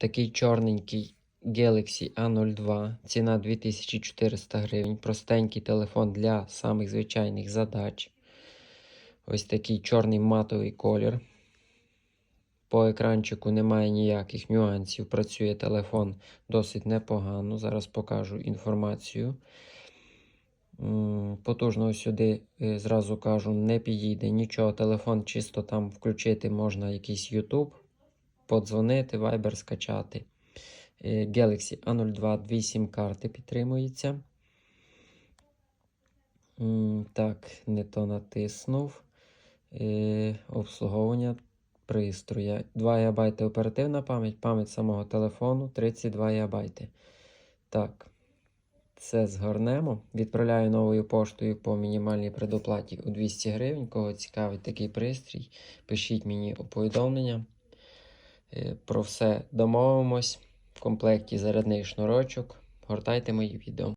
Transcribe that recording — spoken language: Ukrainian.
Такий чорненький Galaxy A02, ціна 2400 гривень. Простенький телефон для самих звичайних задач. Ось такий чорний матовий колір. По екранчику немає ніяких нюансів. Працює телефон досить непогано. Зараз покажу інформацію. М, Потужно сюди е, зразу кажу, не підійде нічого. Телефон чисто там включити можна якийсь YouTube, подзвонити, Viber скачати. Е, Galaxy A02 дві сім-карти підтримується. Так, не то натиснув. Е, Обслуговування пристроя. 2 ГБ оперативна пам'ять, пам'ять самого телефону 32 ГБ. Так, це згорнемо. Відправляю новою поштою по мінімальній предоплаті у 200 гривень. Кого цікавить такий пристрій, пишіть мені у повідомлення. Е, Про все домовимось. В комплекті зарядний шнурочок. Гортайте мої відео.